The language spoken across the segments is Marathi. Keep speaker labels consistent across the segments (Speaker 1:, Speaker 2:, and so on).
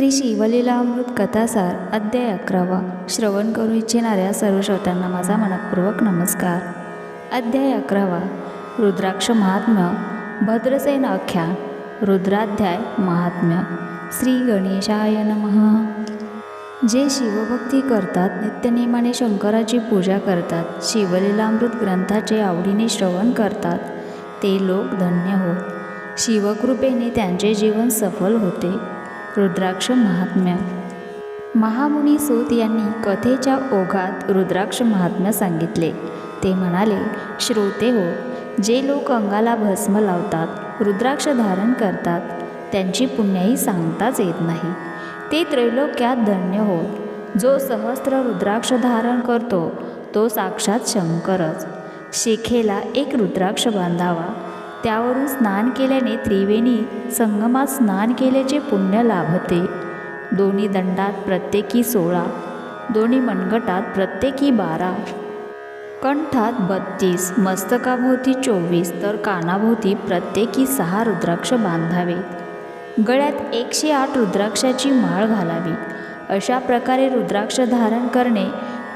Speaker 1: श्री शिवलीलामृत कथासार अध्याय अकरावा. श्रवण करू इच्छिणाऱ्या सर्व श्रोत्यांना माझा मनपूर्वक नमस्कार. अध्याय अकरावा. रुद्राक्ष महात्म्य. भद्रसेन आख्यान रुद्राध्याय महात्म्य. श्री गणेशाय नमः. जे शिवभक्ती करतात नित्यनेमाने शंकराची पूजा करतात शिवलीलामृत ग्रंथाचे आवडीने श्रवण करतात ते लोक धन्य होत. शिवकृपेने त्यांचे जीवन सफल होते. रुद्राक्ष महात्म्य. महामुनी सूत यांनी कथेच्या ओघात रुद्राक्ष महात्म्य सांगितले. ते म्हणाले श्रोते हो जे लोक अंगाला भस्म लावतात रुद्राक्ष धारण करतात त्यांची पुण्याही सांगताच येत नाही. ते त्रैलोक्यात धन्य होत. जो सहस्त्र रुद्राक्ष धारण करतो तो साक्षात शंकरच. शिखेला एक रुद्राक्ष बांधावा त्यावरून स्नान केल्याने त्रिवेणी संगमात स्नान केल्याचे पुण्य लाभते. दोन्ही दंडात प्रत्येकी सोळा दोन्ही मनगटात प्रत्येकी बारा. कंठात बत्तीस मस्तकाभोवती चोवीस तर कानाभोवती प्रत्येकी सहा रुद्राक्ष बांधावे. गळ्यात एकशे आठ रुद्राक्षाची माळ घालावी. अशा प्रकारे रुद्राक्ष धारण करणे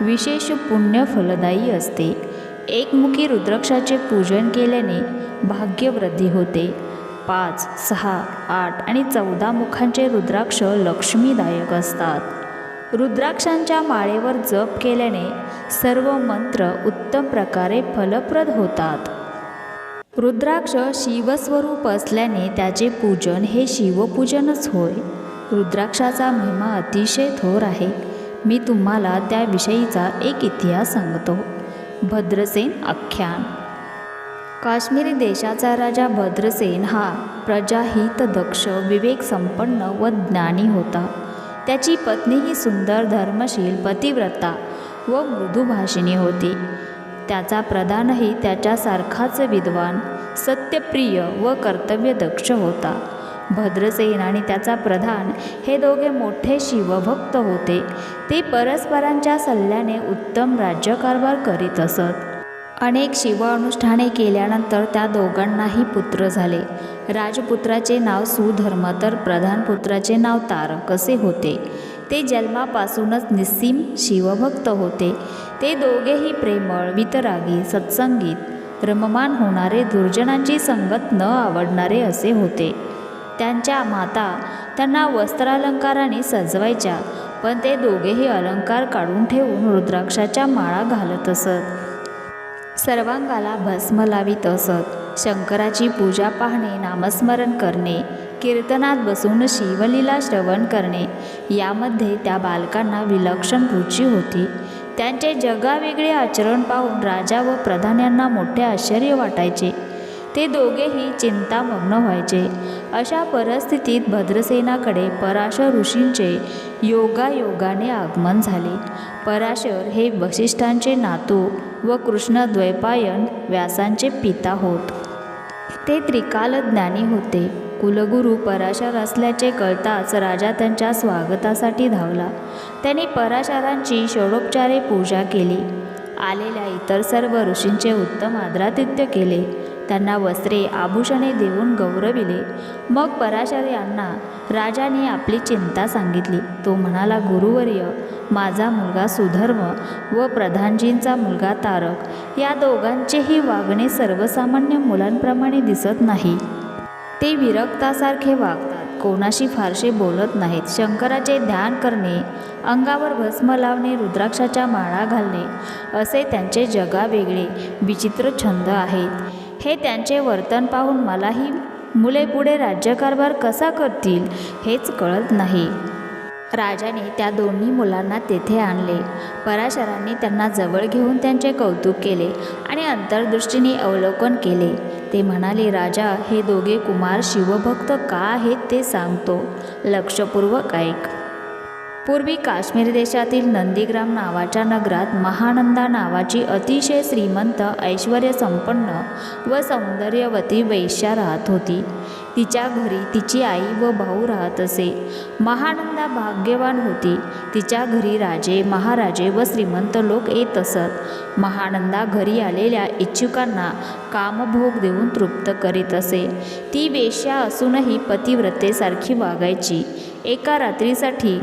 Speaker 1: विशेष पुण्य फलदायी असते. एकमुखी रुद्राक्षाचे पूजन केल्याने भाग्यवृद्धी होते. पाच सहा आठ आणि चौदा मुखांचे रुद्राक्ष लक्ष्मीदायक असतात. रुद्राक्षांच्या माळेवर जप केल्याने सर्व मंत्र उत्तम प्रकारे फलप्रद होतात. रुद्राक्ष शिवस्वरूप असल्याने त्याचे पूजन हे शिवपूजनच होय. रुद्राक्षाचा महिमा अतिशय थोर आहे. मी तुम्हाला त्याविषयीचा एक इतिहास सांगतो. भद्रसेन आख्यान. काश्मीर देशाचा राजा भद्रसेन हा प्रजाहित दक्ष विवेक संपन्न व ज्ञानी होता. त्याची पत्नी ही सुंदर धर्मशील पतिव्रता व मृदुभाषिणी होती. त्याचा प्रधानही त्याच्यासारखाच विद्वान सत्यप्रिय व कर्तव्यदक्ष होता. भद्रसेन आणि त्याचा प्रधान हे दोघे मोठे शिवभक्त होते. ते परस्परांच्या सल्ल्याने उत्तम राज्यकारभार करीत असत. अनेक शिव अनुष्ठाने केल्यानंतर त्या दोघांनाही पुत्र झाले. राजपुत्राचे नाव सुधर्म तर प्रधानपुत्राचे नाव तारक असे होते. ते जन्मापासूनच निस्सीम शिवभक्त होते. ते दोघेही प्रेमळ वितरागी सत्संगीत रममान होणारे दुर्जनांची संगत न आवडणारे असे होते. त्यांच्या माता त्यांना वस्त्रालंकाराने सजवायच्या पण ते दोघेही अलंकार काढून ठेवून रुद्राक्षाच्या माळा घालत असत. सर्वांगाला भस्म लावित असत. शंकराची पूजा पाहणे नामस्मरण करणे कीर्तनात बसून शिवलीला श्रवण करणे यामध्ये त्या बालकांना विलक्षण रुची होती. त्यांचे जगावेगळे आचरण पाहून राजा व प्रधान यांना मोठे आश्चर्य वाटायचे. ते दोघेही चिंतामग्न व्हायचे. अशा परिस्थितीत भद्रसेनाकडे पराशर ऋषींचे योगायोगाने आगमन झाले. पराशर हे वशिष्ठांचे नातू व कृष्णद्वैपायन व्यासांचे पिता होत. ते त्रिकालज्ञानी होते. कुलगुरू पराशर असल्याचे कळताच राजा त्यांच्या स्वागतासाठी धावला. त्यांनी पराशरांची षडोपचारे पूजा केली. आलेल्या इतर सर्व ऋषींचे उत्तम आदरातिथ्य केले. त्यांना वस्त्रे आभूषणे देऊन गौरविले. मग पराशर यांना राजाने आपली चिंता सांगितली. तो म्हणाला गुरुवर्य माझा मुलगा सुधर्म व प्रधानजींचा मुलगा तारक या दोघांचेही वागणे सर्वसामान्य मुलांप्रमाणे दिसत नाही. ते विरक्तासारखे वागतात कोणाशी फारसे बोलत नाहीत. शंकराचे ध्यान करणे अंगावर भस्म लावणे रुद्राक्षाच्या माळा घालणे असे त्यांचे जगावेगळे विचित्र छंद आहेत. हे त्यांचे वर्तन पाहून मलाही मुले पुढे राज्यकारभार कसा करतील हेच कळत नाही. राजाने त्या दोन्ही मुलांना तेथे आणले. पराशरांनी त्यांना जवळ घेऊन त्यांचे कौतुक केले आणि अंतर्दृष्टीने अवलोकन केले. ते म्हणाले राजा हे दोघे कुमार शिवभक्त का आहेत ते सांगतो. लक्षपूर्वक ऐक. पूर्वी काश्मीर देशातील नंदीग्राम नावाच्या नगरात महानंदा नावाची अतिशय श्रीमंत ऐश्वर्यसंपन्न व सौंदर्यवती वैश्या राहत होती. तिच्या घरी तिची आई व भाऊ राहत असे. महानंदा भाग्यवान होती. तिच्या घरी राजे महाराजे व श्रीमंत लोक येत असत. महानंदा घरी आलेल्या इच्छुकांना कामभोग देऊन तृप्त करीत असे. ती वेश्या असूनही पतिव्रतेसारखी वागायची. एका रात्रीसाठी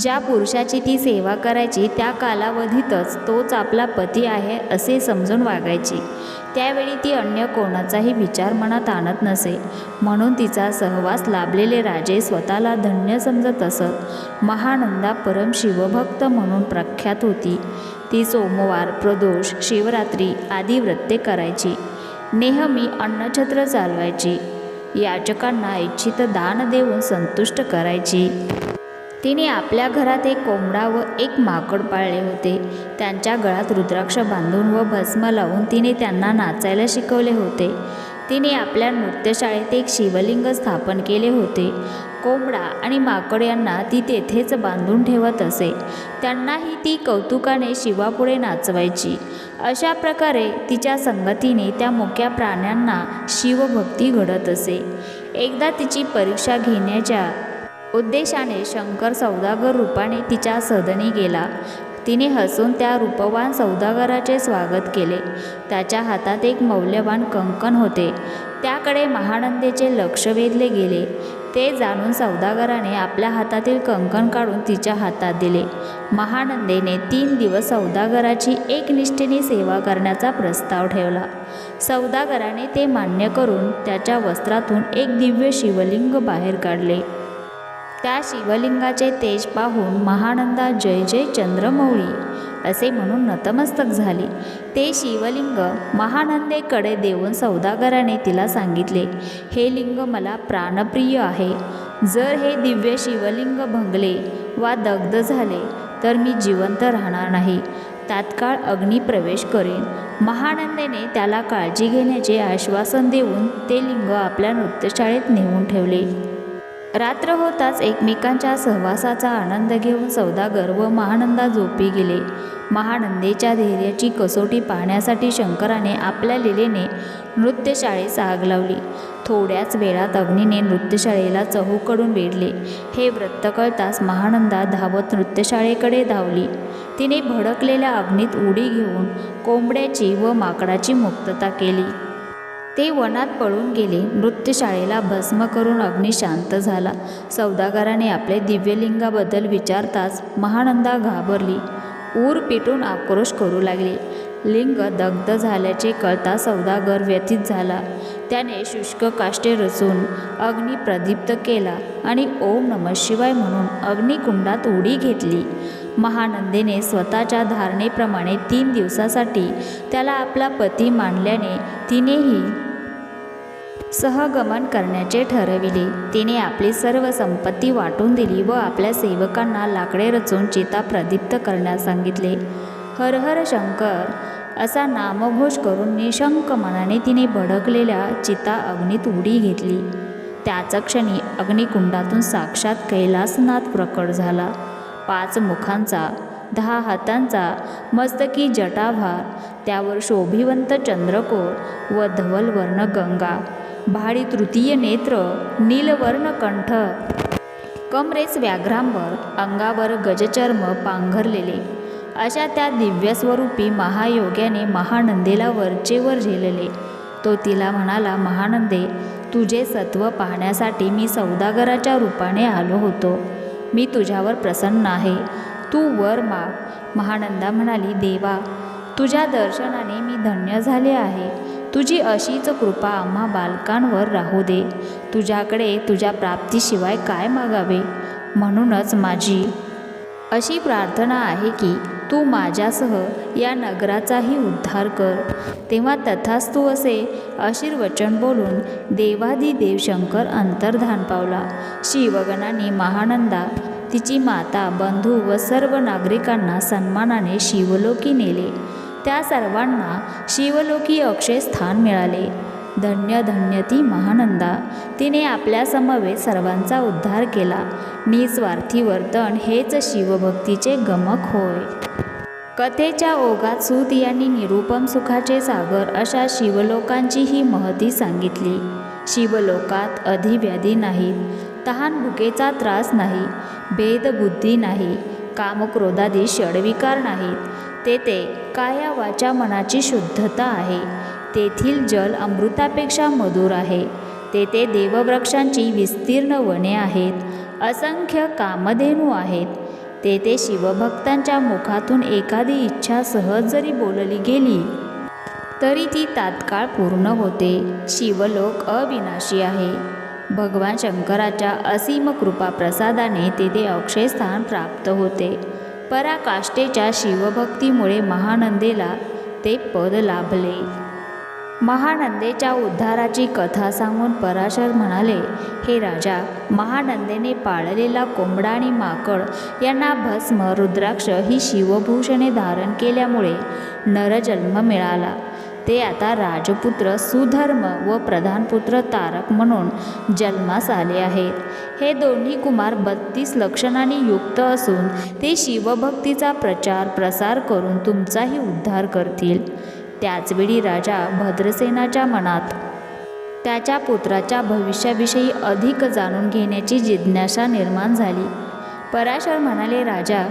Speaker 1: ज्या पुरुषाची ती सेवा करायची त्या कालावधीतच तोच आपला पती आहे असे समजून वागायची. त्यावेळी ती अन्य कोणाचाही विचार मनात आणत नसे. म्हणून तिचा सहवास लाभलेले राजे स्वतःला धन्य समजत असत. महानंदा परम शिवभक्त म्हणून प्रख्यात होती. ती सोमवार प्रदोष शिवरात्री आदी व्रते करायची. नेहमी अन्नछत्र चालवायची. याचकांना इच्छित दान देऊन संतुष्ट करायची. तिने आपल्या घरात एक कोंबडा व एक माकड पाळले होते. त्यांच्या गळ्यात रुद्राक्ष बांधून व भस्म लावून तिने त्यांना नाचायला शिकवले होते. तिने आपल्या नृत्यशाळेत एक शिवलिंग स्थापन केले होते. कोंबडा आणि माकड यांना ती तेथेच बांधून ठेवत असे. त्यांनाही ती कौतुकाने शिवापुढे नाचवायची. अशा प्रकारे तिच्या संगतीने त्या मोक्या प्राण्यांना शिवभक्ती घडत असे. एकदा तिची परीक्षा घेण्याच्या उद्देशाने शंकर सौदागर रूपाने तिच्या सदनी गेला. तिने हसून त्या रूपवान सौदागराचे स्वागत केले. त्याच्या हातात एक मौल्यवान कंकण होते. त्याकडे महानंदेचे लक्ष वेधले गेले. ते जाणून सौदागराने आपल्या हातातील कंकण काढून तिच्या हातात दिले. महानंदेने तीन दिवस सौदागराची एकनिष्ठेने सेवा करण्याचा प्रस्ताव ठेवला. सौदागराने ते मान्य करून त्याच्या वस्त्रातून एक दिव्य शिवलिंग बाहेर काढले. त्या शिवलिंगाचे तेज पाहून महानंदा जय जय चंद्रमौळी असे म्हणून नतमस्तक झाली. ते शिवलिंग महानंदेकडे देऊन सौदागराने तिला सांगितले हे लिंग मला प्राणप्रिय आहे. जर हे दिव्य शिवलिंग भंगले वा दग्ध झाले तर मी जिवंत राहणार नाही. तात्काळ अग्नी प्रवेश करेन. महानंदेने त्याला काळजी घेण्याचे आश्वासन देऊन ते लिंग आपल्या नृत्यशाळेत नेऊन ठेवले. रात्र होताच एकमेकांच्या सहवासाचा आनंद घेऊन सौदागर व महानंदा झोपी गेले. महानंदेच्या धैर्याची कसोटी पाहण्यासाठी शंकराने आपल्या लिलेने नृत्यशाळेस आग लावली. थोड्याच वेळात अग्नीने नृत्यशाळेला चहूकडून वेढले. हे वृत्त कळताच महानंदा धावत नृत्यशाळेकडे धावली. तिने भडकलेल्या अग्नीत उडी घेऊन कोंबड्याची व माकडाची मुक्तता केली. ते वनात पळून गेले. नृत्यशाळेला भस्म करून अग्नी शांत झाला. सौदागराने आपले दिव्यलिंगाबद्दल विचारताच महानंदा घाबरली. ऊर पिटून आक्रोश करू लागले. लिंग दग्ध झाल्याचे कळता सौदागर व्यथित झाला. त्याने शुष्क काष्टे रचून अग्नी प्रदीप्त केला आणि ओम नम शिवाय म्हणून अग्निकुंडात उडी घेतली. महानंदेने स्वतःच्या धारणेप्रमाणे तीन दिवसासाठी त्याला आपला पती मानल्याने तिनेही सहगमन करण्याचे ठरविले. तिने आपली सर्व संपत्ती वाटून दिली व आपल्या सेवकांना लाकडे रचून चिता प्रदीप्त करण्यास सांगितले. हर हर शंकर असा नामघोष करून निशंक मनाने तिने भडकलेल्या चिता अग्नीत उडी घेतली. त्याच क्षणी अग्निकुंडातून साक्षात कैलासनाथ प्रकट झाला. पाच मुखांचा दहा हातांचा मस्तकी जटाभार त्यावर शोभिवंत चंद्रकोर व धवलवर्ण गंगा भाडी तृतीय नेत्र नीलवर्ण कंठ. कमरेस व्याघ्रांवर अंगावर गजचर्म पांघरलेले. अशा त्या दिव्यस्वरूपी महायोग्याने महानंदेला वरचेवर झेलले. तो तिला म्हणाला महानंदे तुझे सत्व पाहण्यासाठी मी सौदागराच्या रूपाने आलो होतो. मी तुझ्यावर प्रसन्न आहे. तू वर माग. महानंदा म्हणाली देवा तुझ्या दर्शनाने मी धन्य झाले आहे. तुझी अशीच कृपा आम्हा बालकांवर राहू दे. तुझ्याकडे तुझ्या प्राप्तीशिवाय काय मागावे? म्हणूनच माझी अशी प्रार्थना आहे की तू माझ्यासह या नगराचाही उद्धार कर. तेव्हा तथास्तू असे आशीर्वचन बोलून देवादी देवशंकर अंतर्धान पावला. शिवगणाने महानंदा तिची माता बंधू व सर्व नागरिकांना सन्मानाने शिवलोकी नेले. त्या सर्वांना शिवलोकी अक्षय स्थान मिळाले. धन्य धन्य ती महानंदा. तिने आपल्यासमवेत सर्वांचा उद्धार केला. निस्वार्थी वर्तन हेच शिवभक्तीचे गमक होय. कथेच्या ओघात सूत यांनी निरुपम सुखाचे सागर अशा शिवलोकांची ही महती सांगितली. शिवलोकात अधिव्याधी नाहीत तहान भुकेचा त्रास नाही भेदबुद्धी नाही कामक्रोधादी षडविकार नाहीत तेथे काया वाचा मनाची शुद्धता आहे. तेथील जल अमृतापेक्षा मधुर आहे. तेथे देववृक्षांची विस्तीर्ण वने आहेत. असंख्य कामधेनू आहेत. तेथे शिवभक्तांच्या मुखातून एखादी इच्छा सहज जरी बोलली गेली तरी ती तात्काळ पूर्ण होते. शिवलोक अविनाशी आहे. भगवान शंकराच्या असीम कृपा प्रसादाने तेथे अक्षयस्थान प्राप्त होते. पराकाष्ठेच्या शिवभक्तीमुळे महानंदेला ते पद लाभले. महानंदेच्या उद्धाराची कथा सांगून पराशर म्हणाले हे राजा महानंदेने पाळलेला कोंबडा आणि माकड यांना भस्म रुद्राक्ष ही शिवभूषणे धारण केल्यामुळे नरजन्म मिळाला. ते आता राजपुत्र सुधर्म व प्रधानपुत्र तारक म्हणून जन्मास आले आहेत. हे दोन्ही कुमार बत्तीस लक्षणांनी युक्त असून ते शिवभक्तीचा प्रचार प्रसार करून तुमचाही उद्धार करतील. त्याचवेळी राजा भद्रसेनाच्या मनात त्याच्या पुत्राच्या भविष्याविषयी अधिक जाणून घेण्याची जिज्ञासा निर्माण झाली. पराशर म्हणाले राजा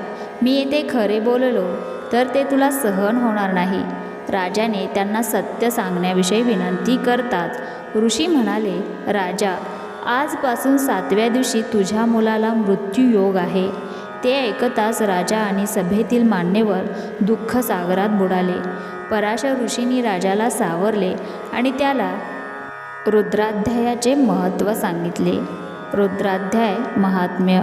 Speaker 1: मी येथे खरे बोललो तर ते तुला सहन होणार नाही. राजाने त्यांना सत्य सांगण्याविषयी विनंती करताच ऋषी म्हणाले राजा आजपासून सातव्या दिवशी तुझ्या मुलाला मृत्यूयोग आहे. ते ऐकताच राजा आणि सभेतील मान्यवर दुःख सागरात बुडाले. पराशर ऋषींनी राजाला सावरले आणि त्याला रुद्राध्यायाचे महत्त्व सांगितले. रुद्राध्याय महात्म्य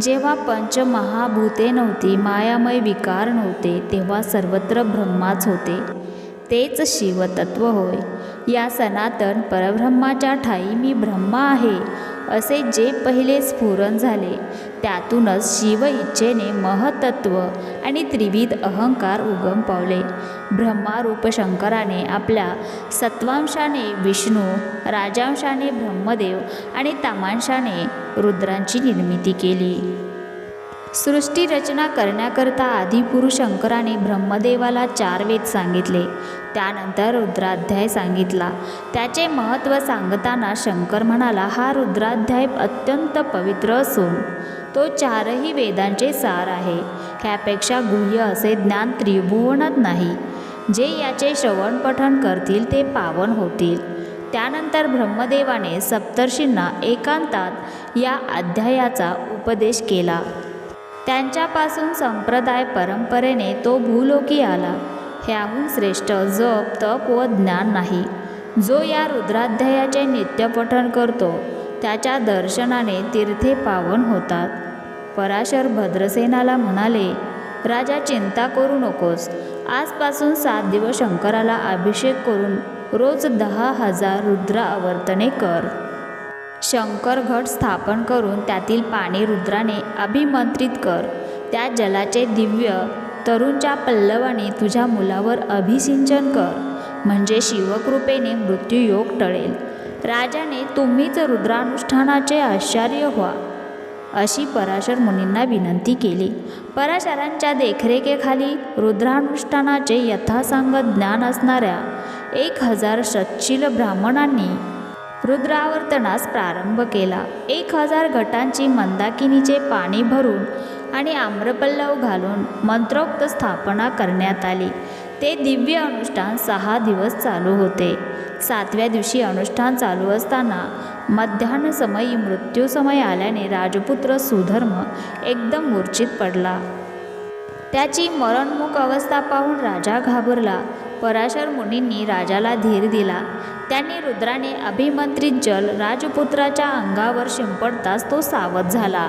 Speaker 1: जेव्हा पंचमहाभूते नव्हती मायामय विकार नव्हते तेव्हा सर्वत्र ब्रह्माच होते. तेच शिवतत्व होय. या सनातन परब्रह्माच्या ठाई मी ब्रह्मा आहे असे जे पहिले स्फुरण झाले त्यातूनच शिव इच्छेने महतत्व आणि त्रिविध अहंकार उगम पावले. ब्रह्मारूप शंकराने आपल्या सत्वांशाने विष्णू राजांशाने ब्रह्मदेव आणि तामांशाने रुद्रांची निर्मिती केली. सृष्टी रचना करण्याकरता आदिपुरुष शंकराने ब्रह्मदेवाला चार वेद सांगितले. त्यानंतर रुद्राध्याय सांगितला. त्याचे महत्त्व सांगताना शंकर म्हणाला हा रुद्राध्याय अत्यंत पवित्र असून तो चारही वेदांचे सार आहे. ह्यापेक्षा गुह्य असे ज्ञान त्रिभुवनात नाही. जे याचे श्रवण पठण करतील ते पावन होतील. त्यानंतर ब्रह्मदेवाने सप्तर्षींना एकांतात या अध्यायाचा उपदेश केला. त्यांच्यापासून संप्रदाय परंपरेने तो भूलोकी आला. ह्याहून श्रेष्ठ जप तप व ज्ञान नाही. जो या रुद्राध्यायाचे नित्यपठण करतो त्याच्या दर्शनाने तीर्थे पावन होतात. पराशर भद्रसेनाला म्हणाले राजा चिंता करू नकोस. आजपासून सात दिवस शंकराला अभिषेक करून रोज दहा हजार रुद्र आवर्तने कर. शंकर घट स्थापन करून त्यातील पाणी रुद्राने अभिमंत्रित कर. त्या जलाचे दिव्य तरुणच्या पल्लवाने तुझ्या मुलावर अभिसिंचन कर. म्हणजे शिवकृपेने मृत्यूयोग टळेल. राजाने तुम्हीच रुद्रानुष्ठानाचे आश्चर्य व्हा. अशी पराशर मुनींना विनंती केली. पराशरांच्या देखरेखीखाली रुद्रानुष्ठानाचे यथासांग ज्ञान असणाऱ्या एक हजार सच्शील ब्राह्मणांनी रुद्रावर्तनास प्रारंभ केला. एक हजार घटांची मंदाकिनीचे पाणी भरून आणि आम्रपल्लव घालून मंत्रोक्त स्थापना करण्यात आली. ते दिव्य अनुष्ठान सहा दिवस चालू होते. सातव्या दिवशी अनुष्ठान चालू असताना मध्यान्हसमयी मृत्यूसमय आल्याने राजपुत्र सुधर्म एकदम मूर्छित पडला. त्याची मरणमुख अवस्था पाहून राजा घाबरला. पराशर मुनींनी राजाला धीर दिला. त्यांनी रुद्राने अभिमंत्रित जल राजपुत्राच्या अंगावर शिंपडताच तो सावध झाला.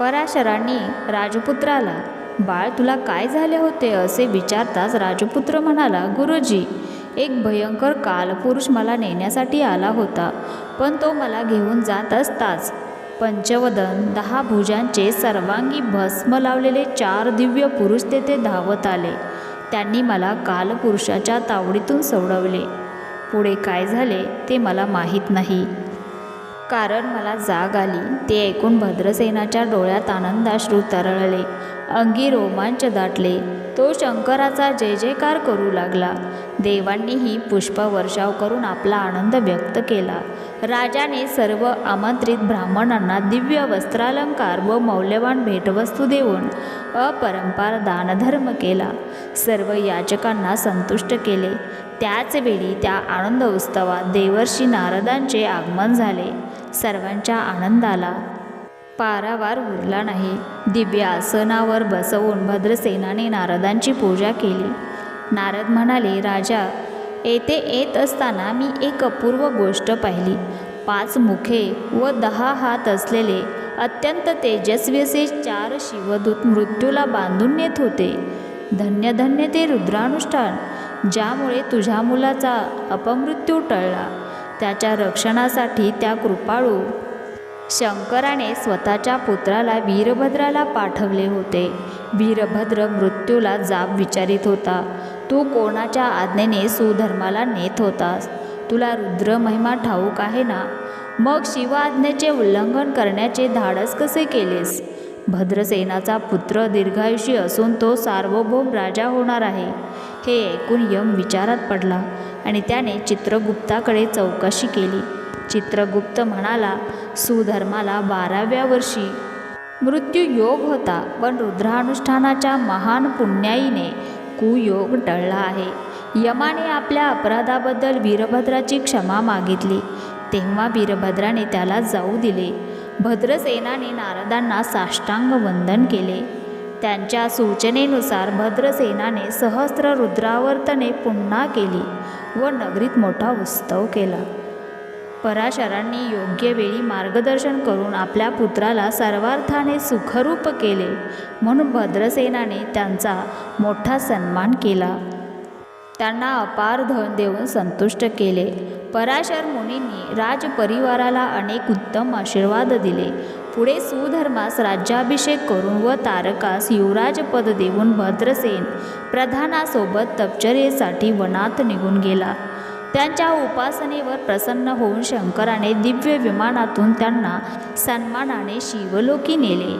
Speaker 1: पराशरांनी राजपुत्राला बाळ तुला काय झाले होते असे विचारताच राजपुत्र म्हणाला गुरुजी एक भयंकर कालपुरुष मला नेण्यासाठी आला होता पण तो मला घेऊन जात असताच. पंचवदन दहा भुजांचे सर्वांगी भस्म लावलेले चार दिव्य पुरुष तेथे धावत आले. त्यांनी मला कालपुरुषाच्या तावडीतून सोडवले. पुढे काय झाले ते मला माहीत नाही. कारण मला जाग आली ते ऐकून भद्रसेनाच्या डोळ्यात आनंदाश्रू तरळले अंगी रोमांच दाटले. तो शंकराचा जय जयकार करू लागला. देवांनीही पुष्पवर्षाव करून आपला आनंद व्यक्त केला. राजाने सर्व आमंत्रित ब्राह्मणांना दिव्य वस्त्रालंकार व मौल्यवान भेटवस्तू देऊन अपरंपार दानधर्म केला. सर्व याचकांना संतुष्ट केले. त्याचवेळी त्या आनंद उत्सवात देवर्षी नारदांचे आगमन झाले. सर्वांच्या आनंदाला पारावार उरला नाही. दिव्य आसनावर बसवून भद्रसेनाने नारदांची पूजा केली. नारद म्हणाले राजा येथे येत असताना मी एक अपूर्व गोष्ट पाहिली. पाच मुखे व दहा हात असलेले अत्यंत तेजस्वी असे चार शिवदूत मृत्यूला बांधून नेत होते. धन्य धन्य ते रुद्रानुष्ठान ज्यामुळे तुझ्या मुलाचा अपमृत्यू टळला. त्याच्या रक्षणासाठी त्या कृपाळू शंकराने स्वतःच्या पुत्राला वीरभद्राला पाठवले होते. वीरभद्र मृत्यूला जाब विचारित होता. तू कोणाच्या आज्ञेने सुधर्माला नेत होतास? तुला रुद्र महिमा ठाऊक आहे ना? मग शिवाज्ञेचे उल्लंघन करण्याचे धाडस कसे केलेस? भद्रसेनाचा पुत्र दीर्घायुषी असून तो सार्वभौम राजा होणार आहे. हे ऐकून यम विचारात पडला आणि त्याने चित्रगुप्ताकडे चौकशी केली. चित्रगुप्त म्हणाला सुधर्माला बाराव्या वर्षी. मृत्यू योग होता पण रुद्रानुष्ठानाच्या महान पुण्याईने कुयोग टळला आहे. यमाने आपल्या अपराधाबद्दल वीरभद्राची क्षमा मागितली. तेव्हा वीरभद्राने त्याला जाऊ दिले. भद्रसेनाने नारदांना साष्टांग वंदन केले. त्यांच्या सूचनेनुसार भद्रसेनाने सहस्र रुद्रावर्तने पुन्हा केली व नगरीत मोठा उत्सव केला. पराशरांनी योग्य वेळी मार्गदर्शन करून आपल्या पुत्राला सर्वार्थाने सुखरूप केले. म्हणून भद्रसेनाने त्यांचा मोठा सन्मान केला. त्यांना अपार धन देऊन संतुष्ट केले. पराशर मुनींनी राजपरिवाराला अनेक उत्तम आशीर्वाद दिले. पुढे सुधर्मास राज्याभिषेक करून व तारकास युवराजपद देऊन भद्रसेन प्रधानासोबत तपचर्येसाठी वनात निघून गेला. त्यांच्या उपासनेवर प्रसन्न होऊन शंकराने दिव्य विमानातून त्यांना सन्मानाने शिवलोकी नेले.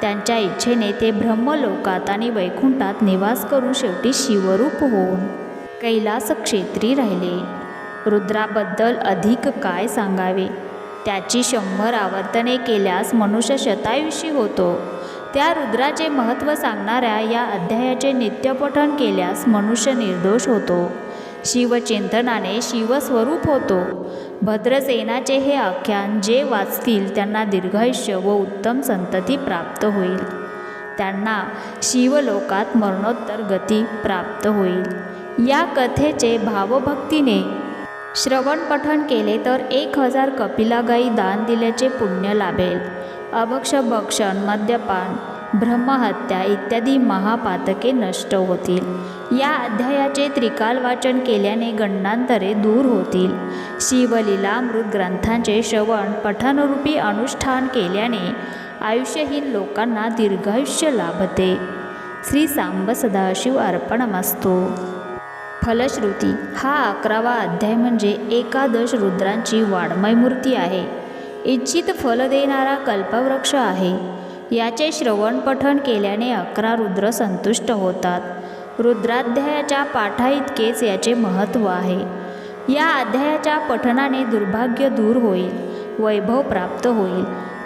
Speaker 1: त्यांच्या इच्छेने ते ब्रह्मलोकात आणि वैकुंठात निवास करून शेवटी शिवरूप होऊन कैलास क्षेत्री राहिले. रुद्राबद्दल अधिक काय सांगावे? त्याची शंभर आवर्तने केल्यास मनुष्य शतायुषी होतो. त्या रुद्राचे महत्त्व सांगणाऱ्या या अध्यायाचे नित्यपठण केल्यास मनुष्य निर्दोष होतो. शिवचिंतनाने शिवस्वरूप होतो. भद्रसेनाचे हे आख्यान जे वाचतील त्यांना दीर्घायुष्य व उत्तम संतती प्राप्त होईल. त्यांना शिवलोकात मरणोत्तर गती प्राप्त होईल. या कथेचे भावभक्तीने श्रवण पठण केले तर एक हजार कपिलागाई दान दिल्याचे पुण्य लाभेल. अभक्ष भक्षण मद्यपान ब्रह्महत्या इत्यादी महापातके नष्ट होतील. या अध्यायाचे त्रिकाल वाचन केल्याने गंडांतरे दूर होतील. शिवलीलामृत ग्रंथांचे श्रवण पठनरूपी अनुष्ठान केल्याने आयुष्यहीन लोकांना दीर्घायुष्य लाभते. श्री सांब सदाशिव अर्पणमस्तो. फलश्रुती हा अकरावा अध्याय म्हणजे एकादश रुद्रांची वाड्मय मूर्ती आहे. इच्छित फल देणारा कल्पवृक्ष आहे. याचे श्रवण पठण केल्याने अकरा रुद्र संतुष्ट होतात. रुद्राध्यायाच्या पाठाइतकेच याचे महत्त्व आहे. या अध्यायाच्या पठनाने दुर्भाग्य दूर होईल वैभव प्राप्त होईल.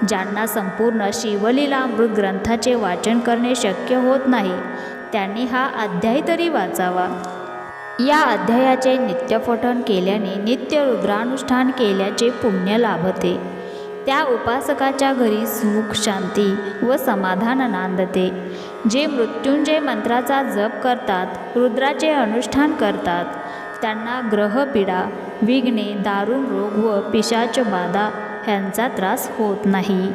Speaker 1: ज्यांना संपूर्ण शिवलीलामृत ग्रंथाचे वाचन करणे शक्य होत नाही त्यांनी हा अध्याय तरी वाचावा. या अध्यायाचे नित्यपठण केल्याने नित्य रुद्रानुष्ठान केल्याचे पुण्य लाभते. त्या उपासकाच्या घरी सुख शांती व समाधान नांदते जे मृत्युंजय मंत्राचा जप करतात रुद्राचे अनुष्ठान करतात त्यांना ग्रहपीडा विघ्ने दारुण रोग व पिशाच बाधा ह्यांचा त्रास होत नाही.